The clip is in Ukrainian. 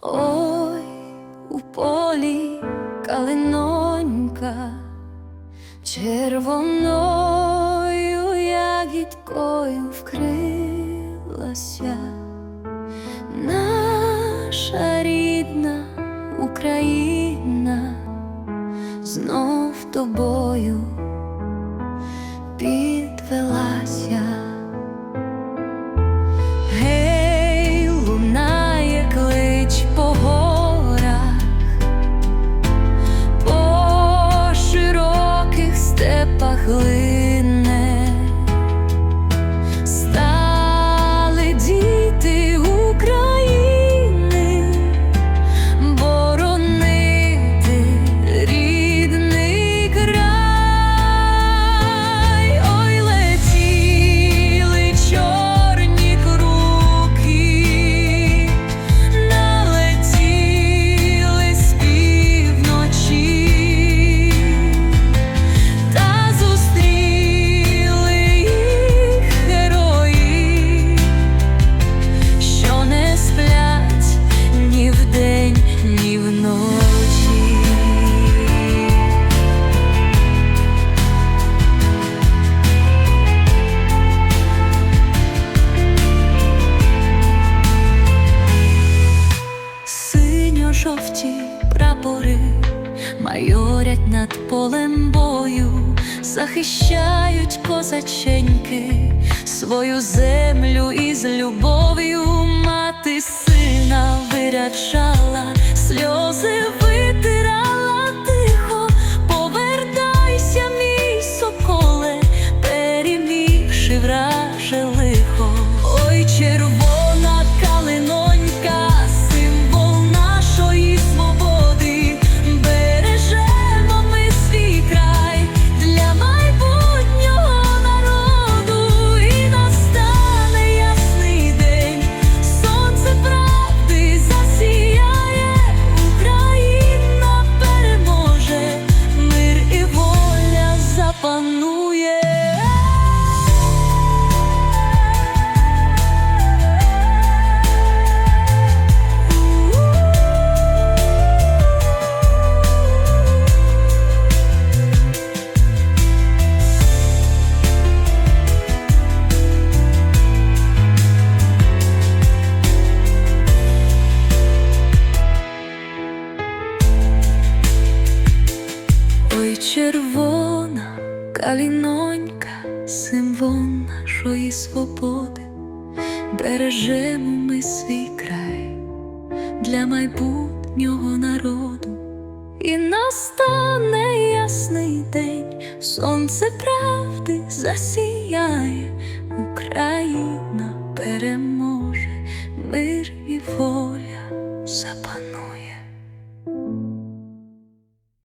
Ой, у полі калинонька, червоною ягідкою вкрилася, наша рідна Україна знов тобою степах майорять над полем бою, захищають козаченьки свою землю із любов'ю. Мати сина вирячала, Ой, червона калінонька, символ нашої свободи, бережемо ми свій край для майбутнього народу, і настане ясний день, сонце правди засіяє, Україна переможе, мир.